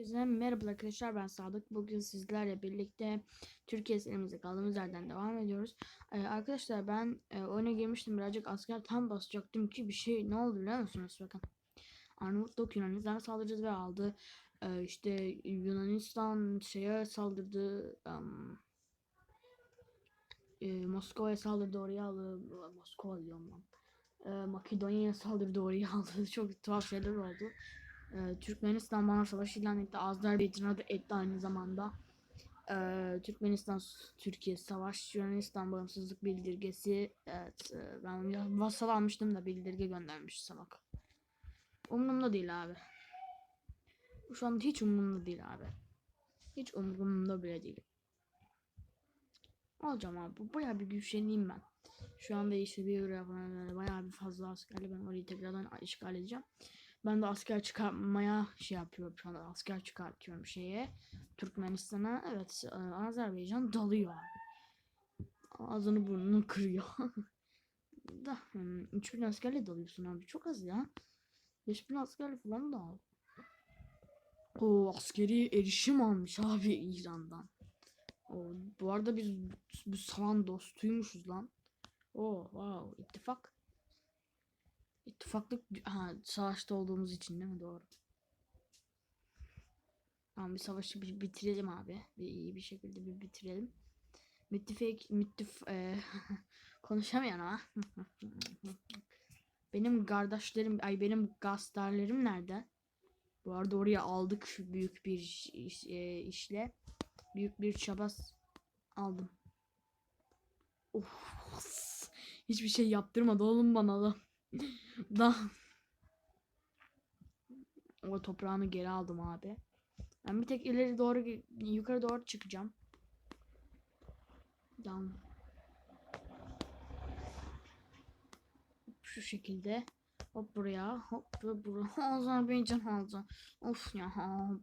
Herkese merhaba arkadaşlar ben Sadık. Bugün sizlerle birlikte Türkiye serimizde kaldığımız yerden devam ediyoruz. Ee, arkadaşlar ben e, oyuna girmiştim birazcık asker tam basacaktım ki bir şey ne oldu biliyor musunuz bakın. Arnavutluk Yunanistan'a saldırdı ve aldı. Ee, işte Yunanistan şeye saldırdı. em, e, Moskova'ya saldırdı oraya aldı. Moskova diyorum lan. Ee, Makedonya'ya saldırdı oraya aldı. Çok tuhaf şeyler oldu. Ee, Türkmenistan bana savaş ilan etti. Azerbaycan'a da etti aynı zamanda. Ee, Türkmenistan Türkiye savaş Yunanistan bağımsızlık bildirgesi evet e, ben vasal almıştım da bildirge göndermiş salak. Umurumda değil abi. Şu anda hiç umurumda değil abi. Hiç umurumda bile değil. Alacağım abi. Bayağı bir güçleneyim ben. Şu anda işte bir euro böyle bayağı bir fazla askerle ben orayı tekrardan işgal edeceğim. Ben de asker çıkartmaya şey yapıyorum şu anda asker çıkartıyorum şeye Türkmenistan'a evet e, Azerbaycan dalıyor abi. Ağzını burnunu kırıyor. da hmm, 3000 askerle dalıyorsun abi çok az ya. 5000 askerle falan da al. O askeri erişim almış abi İran'dan. O, bu arada biz bu salan dostuymuşuz lan. Oo wow ittifak. İttifaklık ha, savaşta olduğumuz için değil mi? Doğru. Tamam bir savaşı bir bitirelim abi. Bir iyi bir şekilde bir bitirelim. Müttefik müttif e, konuşamayan ha. benim kardeşlerim ay benim gazetelerim nerede? Bu arada oraya aldık büyük bir iş- e, işle. Büyük bir çaba aldım. Of. Hiçbir şey yaptırmadı oğlum bana da. Da. O toprağını geri aldım abi. Ben bir tek ileri doğru yukarı doğru çıkacağım. Tamam. Şu şekilde. Hop buraya. Hop ve buraya. Azerbaycan alacağım. Of ya.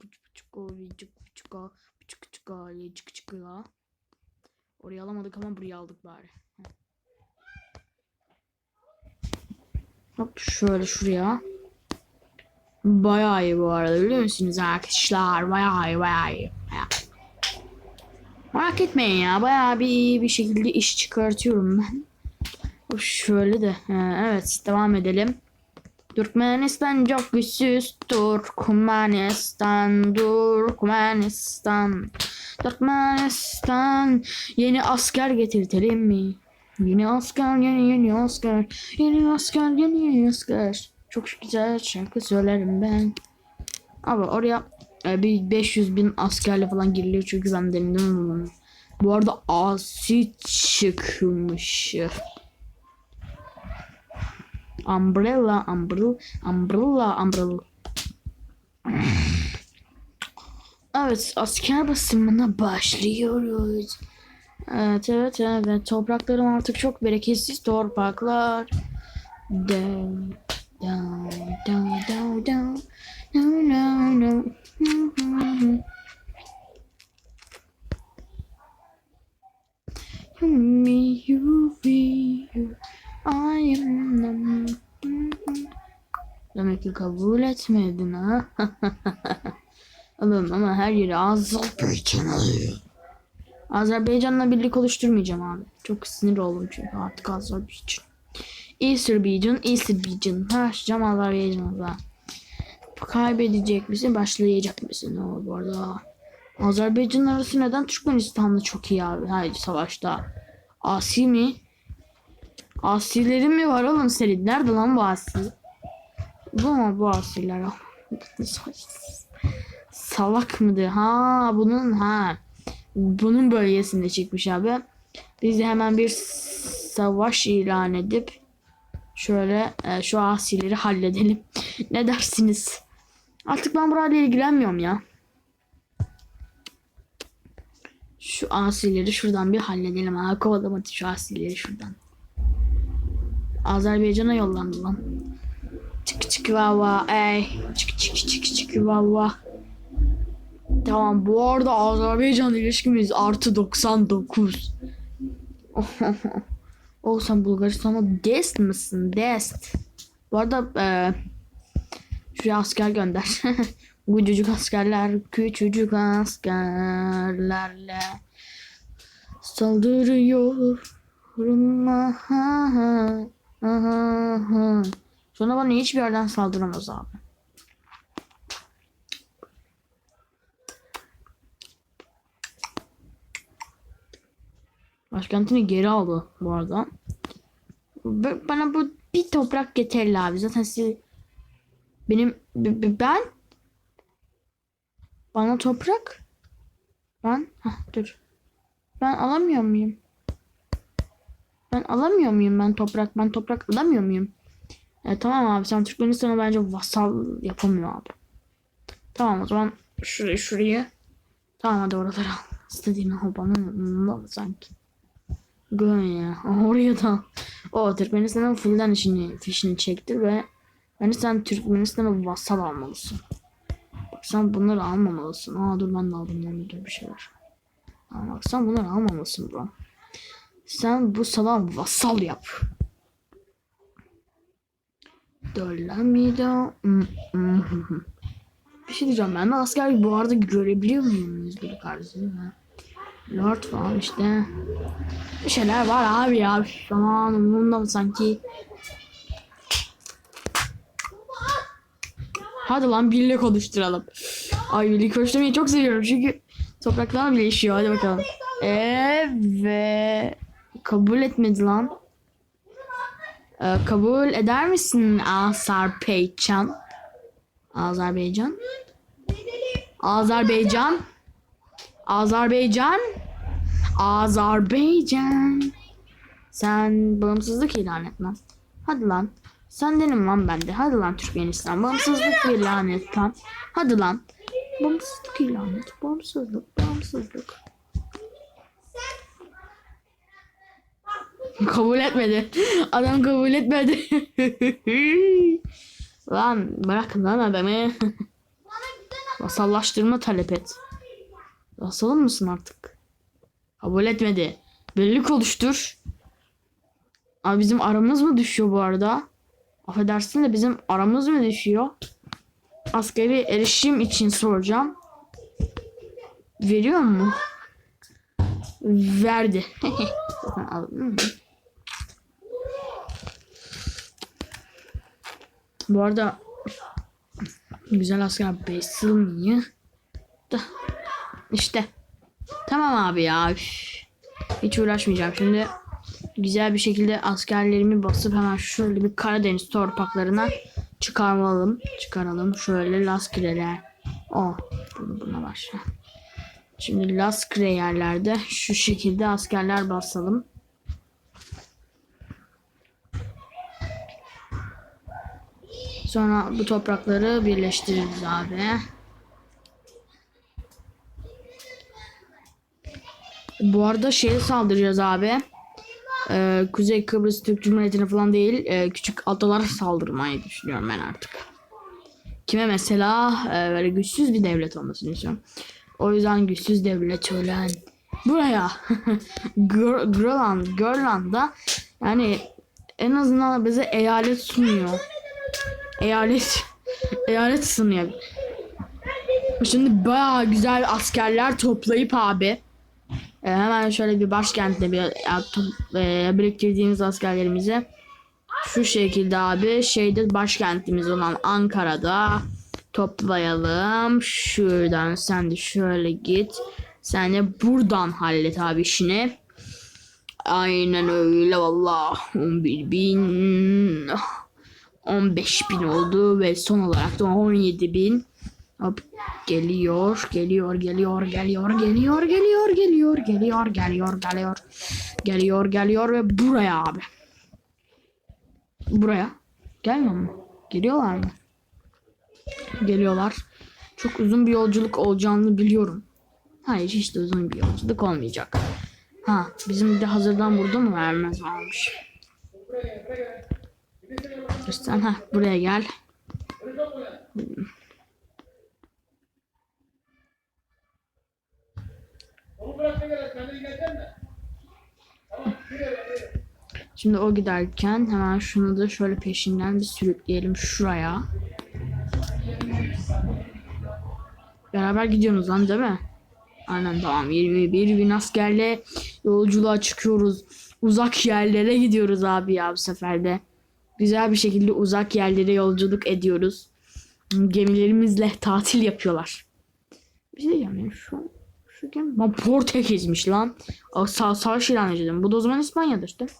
Buçuk buçuk o. Buçuk buçuk o. Buçuk buçuk o. Buçuk buçuk o. Orayı alamadık ama burayı aldık bari. Hop şöyle şuraya. Bayağı iyi bu arada biliyor musunuz arkadaşlar? Bayağı iyi bayağı iyi. Bayağı. Merak etmeyin ya bayağı bir iyi bir şekilde iş çıkartıyorum ben. Şöyle de evet devam edelim. Türkmenistan çok güçsüz. Türkmenistan, Türkmenistan. Türkmenistan. Yeni asker getirtelim mi? Yeni asker, yeni yeni asker. Yeni asker, yeni yeni asker. Çok güzel şarkı söylerim ben. Abi oraya e, bir 500 bin askerle falan giriliyor çünkü ben denedim bunu. Bu arada asi çıkmış. Umbrella, umbrella, umbrella, umbrella. Evet, asker basımına başlıyoruz. Evet, evet, evet. Topraklarım artık çok bereketsiz topraklar. Down, down, down, down, down. No, no, no. Me, you, we, you. I am the... Demek ki kabul etmedin ha. Oğlum ama her yeri Azerbaycan alıyor. Azerbaycan'la birlik oluşturmayacağım abi. Çok sinir oldum çünkü artık Azerbaycan. Azerbaijan, Azerbaijan. Başlayacağım Azerbaycan'la. Kaybedecek misin, başlayacak mısın? O bu arada. Azerbaycan arası neden Türkmenistan'la çok iyi abi? Hayır savaşta. Asi mi? Asilerin mi var oğlum senin? Nerede lan bu asi? Bu mu bu asiler? Salak mıdır? Ha bunun ha. Bunun bölgesinde çıkmış abi. Biz de hemen bir savaş ilan edip şöyle e, şu asileri halledelim. ne dersiniz? Artık ben burayla ilgilenmiyorum ya. Şu asileri şuradan bir halledelim. Ha kovalamadı şu asileri şuradan. Azerbaycan'a yollandı lan. Çık çık vava ey. Çık çık çık çık vava. Tamam bu arada Azerbaycan ilişkimiz artı 99. o sen Bulgaristan'a dest misin? Dest. Bu arada e, şuraya asker gönder. Küçücük askerler, küçücük askerlerle saldırıyorum. Sonra bana hiçbir yerden saldıramaz abi. Başkentini geri aldı bu arada. Bana bu bir toprak yeterli abi. Zaten siz benim ben bana toprak ben Heh, dur. Ben alamıyor muyum? Ben alamıyor muyum ben toprak? Ben toprak alamıyor muyum? E, tamam abi sen Türkmenistan'a bence vasal yapamıyor abi. Tamam o zaman şurayı şurayı. Tamam hadi oraları al. İstediğini al bana ne sanki. Gön ya. Oraya da. O Türkmenistan'ın fullden işini, fişini çektir ve yani sen Türkmenistan'a vasal almalısın. Bak sen bunları almamalısın. Aa dur ben de aldım yani dur bir şeyler. Aa, bak sen bunları almamalısın bro. Sen bu sala vasal yap. Dolamido. Hmm, hmm, hmm. Bir şey diyeceğim ben de asker bu arada görebiliyor muyum bir kardeşim? Lord falan işte. Bir şeyler var abi ya. Aman umurumda mı sanki? Hadi lan birlik oluşturalım. Ay birlik oluşturmayı çok seviyorum çünkü topraklar birleşiyor. Hadi bakalım. Evet. Kabul etmedi lan. Ee, kabul eder misin Azerbaycan? Azerbaycan? Azerbaycan? Azerbaycan? Azerbaycan. Sen bağımsızlık ilan et. Hadi lan. Sendenim lan bende. Hadi lan Türkmenistan. Bağımsızlık ilan et lan. Hadi lan. Bağımsızlık ilan et. Bağımsızlık. Bağımsızlık. kabul etmedi. Adam kabul etmedi. lan bırakın lan adamı. Vasallaştırma talep et. Vasalın mısın artık? Kabul etmedi. Birlik oluştur. Abi bizim aramız mı düşüyor bu arada? Affedersin de bizim aramız mı düşüyor? Askeri erişim için soracağım. Veriyor mu? Verdi. Bu arada güzel asker basılmıyor. Da işte. Tamam abi ya. üf. Hiç uğraşmayacağım. Şimdi güzel bir şekilde askerlerimi basıp hemen şöyle bir Karadeniz torpaklarına çıkaralım. Çıkaralım. Şöyle laskreler. Oh. Bunu buna başla. Şimdi laskre yerlerde şu şekilde askerler basalım. Sonra bu toprakları birleştiririz abi. Bu arada şeye saldıracağız abi. Ee, Kuzey Kıbrıs Türk Cumhuriyeti'ne falan değil. e, küçük adalara saldırmayı düşünüyorum ben artık. Kime mesela e, böyle güçsüz bir devlet olmasını istiyorum. O yüzden güçsüz devlet ölen buraya Gr- Grönland, Grönland'da yani en azından bize eyalet sunuyor. Eyalet eyalet sunuyor. Şimdi bayağı güzel askerler toplayıp abi e, hemen şöyle bir başkentte bir ya, to- e, biriktirdiğimiz askerlerimizi şu şekilde abi şeyde başkentimiz olan Ankara'da toplayalım. Şuradan sen de şöyle git. Sen de buradan hallet abi işini. Aynen öyle valla. 11 bin. 15 bin oldu ve son olarak da 17 bin. Hop geliyor, geliyor, geliyor, geliyor, geliyor, geliyor, geliyor, geliyor, geliyor, geliyor, geliyor, geliyor ve buraya abi. Buraya. Gelmiyor mu? Geliyorlar mı? Geliyorlar. Çok uzun bir yolculuk olacağını biliyorum. Hayır hiç de uzun bir yolculuk olmayacak. Ha bizim de hazırdan burada mı vermez varmış. Sen ha buraya gel. Şimdi o giderken hemen şunu da şöyle peşinden bir sürükleyelim şuraya. Beraber gidiyorsunuz lan değil mi? Aynen tamam 21 bin askerle yolculuğa çıkıyoruz. Uzak yerlere gidiyoruz abi ya bu sefer de. Güzel bir şekilde uzak yerlere yolculuk ediyoruz. Gemilerimizle tatil yapıyorlar. Bir şey diyeceğim ya şu şu gemi lan Portekiz'miş lan. Sa savaş ilan edildim. Bu da o zaman İspanya'dır değil mi?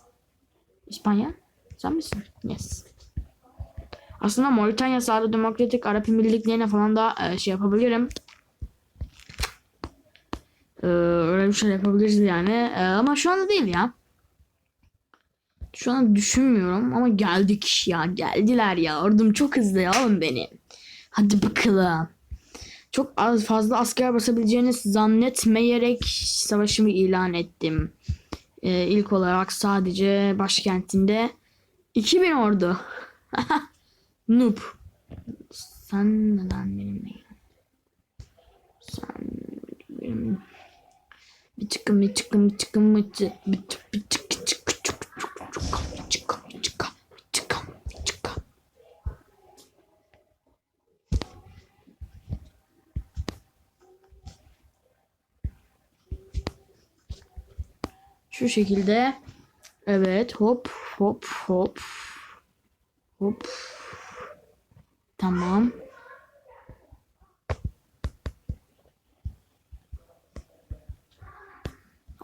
İspanya? Sen misin? Yes. Aslında Moritanya Sağda Demokratik Arap Emirlikleri'ne falan da e, şey yapabilirim. Ee, öyle bir şey yapabiliriz yani. Ee, ama şu anda değil ya. Şu an düşünmüyorum ama geldik ya. Geldiler ya. Ordum çok hızlı ya oğlum benim. Hadi bakalım. Çok az fazla asker basabileceğini zannetmeyerek savaşımı ilan ettim. Ee, ilk olarak sadece başkentinde 2000 ordu. Noob. Sen neden benimle? Sen benim bir çıkın bir çıkın bir çıkın bir çıkın bir çıkın bir çıkın bir çıkın bir çıkın bir çıkın bir çıkın bir çıkın Şu şekilde evet hop hop hop hop tamam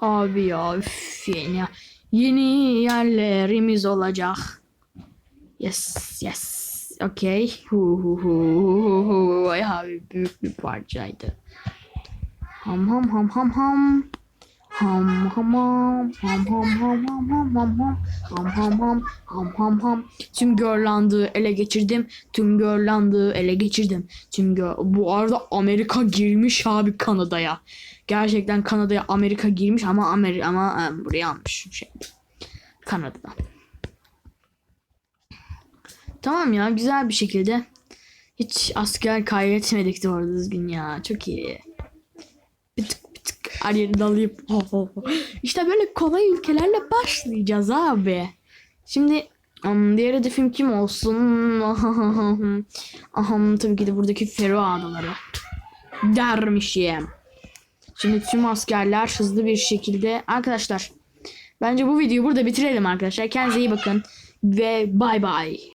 Abi ya üf yeni, yeni yerlerimiz olacak. Yes yes. Okay. Hu hu hu hu hu hu. Ay abi büyük bir parçaydı. Ham ham ham ham ham. Ham ham ham ham ham ham ham ham ham ham ham ham ham ham ham tüm Görland'ı ele geçirdim tüm Görland'ı ele geçirdim tüm gör bu arada Amerika girmiş abi Kanada'ya gerçekten Kanada'ya Amerika girmiş ama Amerika ama e, buraya almış şey Kanada'dan tamam ya güzel bir şekilde hiç asker kaybetmedik doğru düzgün ya çok iyi bir tık bir tık her yeri dalayıp işte böyle kolay ülkelerle başlayacağız abi. Şimdi um, diğer hedefim kim olsun? Aham tabii ki de buradaki Fero adaları. Dermişim. Şimdi tüm askerler hızlı bir şekilde arkadaşlar bence bu videoyu burada bitirelim arkadaşlar. Kendinize iyi bakın ve bay bay.